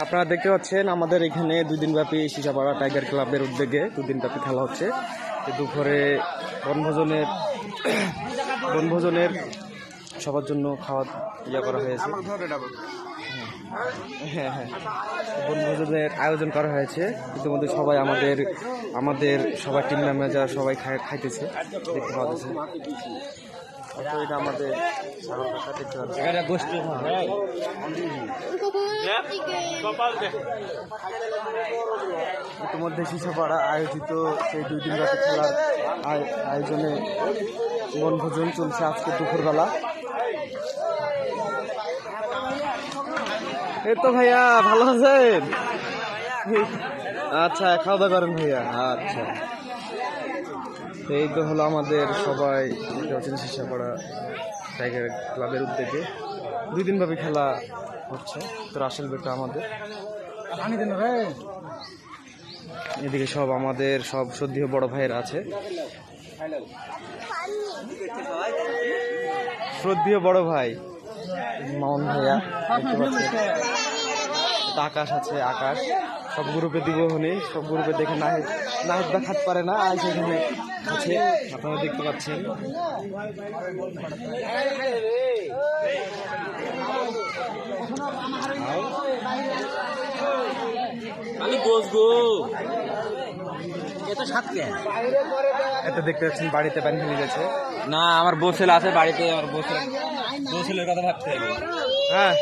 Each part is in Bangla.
আপনারা দেখতে পাচ্ছেন, আমাদের এখানে দুই দিনব্যাপী সিসাপাড়া টাইগার ক্লাবের উদ্যোগে দুদিনব্যাপী খেলা হচ্ছে। দুপুরে বনভোজনের বনভোজনের সবার জন্য খাওয়া ইয়া করা হয়েছে। হ্যাঁ হ্যাঁ বনভোজনের আয়োজন করা হয়েছে। ইতিমধ্যে সবাই আমাদের আমাদের সবাই টিম ম্যানেজার সবাই খাই- খাইতেছে, দেখতে পাওয়া যাচ্ছে। তো এটা আমাদের ইতিমধ্যে শিশাপাড়া আয়োজিত সেই দুই দিন রাতে খেলার আয়- আয়োজনে বনভোজন চলছে আজকে দুপুরবেলা। এই তো ভাইয়া ভালো আছেন? আচ্ছা খাওয়া দাওয়া করেন ভাইয়া। আচ্ছা। তো এই তো হলো আমাদের সবাই পাচ্ছেন শিশাপাড়া টাইগার ক্লাবের উদ্যোগে। দুই দিনব্যাপী খেলা হচ্ছে, তো রাসেল বেটা আমাদের। এদিকে সব আমাদের সব সদ্য বড় ভাইয়ের আছে। শ্রদ্ধীয় বড় ভাই, মামন ভাইয়া আকাশ আছে, আকাশ। সব গ্রুপে দিব হনি সব গ্রুপে দেখে নাহিদ নাহিদ বা খাত পারে না আর সেখানে আছে। আপনারা দেখতে পাচ্ছেন। এটা দেখতে পাচ্ছেন বাড়িতে পানি ফেলে গেছে। না আমার বসেল আছে বাড়িতে আমার বসেল বসেলের কথা ভাবতে হবে। হ্যাঁ।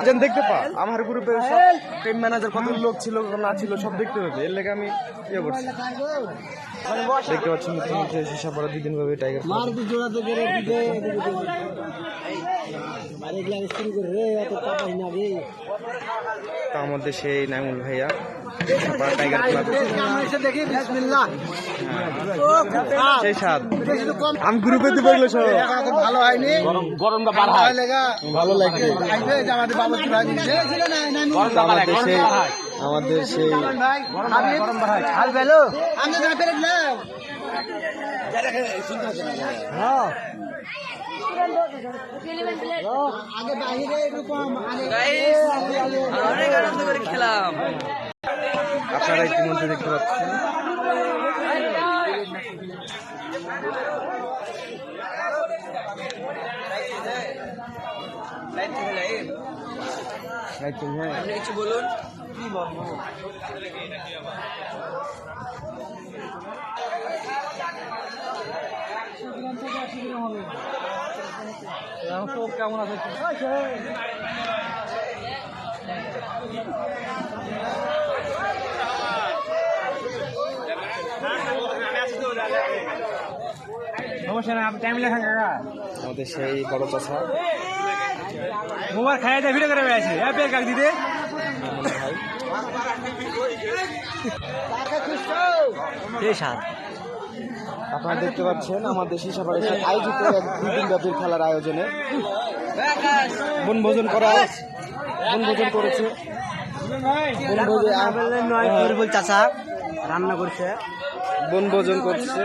আচ্ছা দেখতে পা। আমার গ্রুপের সব টিম ম্যানেজার কত লোক ছিল না ছিল সব দেখতে পাবে এর লেগে আমি ইয়ে করছি। দেখতে পাচ্ছি মুখ্যমন্ত্রী হিসাব দুদিন ভাবে টাইগার মার দি জোড়াতে করে দিতে আরে এগুলা স্ক্রিন করে রে এত পাপাই না রে। তার মধ্যে সেই নাইমুল ভাইয়া টাইগার ক্লাব এসে দেখি। বিসমিল্লাহ। সেই সাত আমি গ্রুপে দিব এগুলো সব। ভালো হয়নি। গরমটা বার ভালো লাগবে আমাদের সেই আমাদের সেই ভাই গরম ভাই আর বেলো আমি না পেরে দিলাম হ্যাঁ আগে বাইরে এরকম অনেক আনন্দ করে খেলাম আপনারা ইতিমধ্যে দেখতে পাচ্ছেন হ্যাঁ। কিছু বলুন। কেমন আছে? সমস্যা না আপনি টাইম লেখা আমাদের সেই বড় কথা। মোবাইল খাইয়ে দেয় ভিডিও করে বেড়াইছে। এ পেয়ে কাক দিতে ভাই আপনারা দেখতে পাচ্ছেন আমার শিশাপাড়ে সেই আয়োজিত এক দুই দিন ব্যাপীর খেলার আয়োজনে বনভোজন করা বনভোজন করেছে। বনভোজন চাচা রান্না করছে। বনভোজন করছে।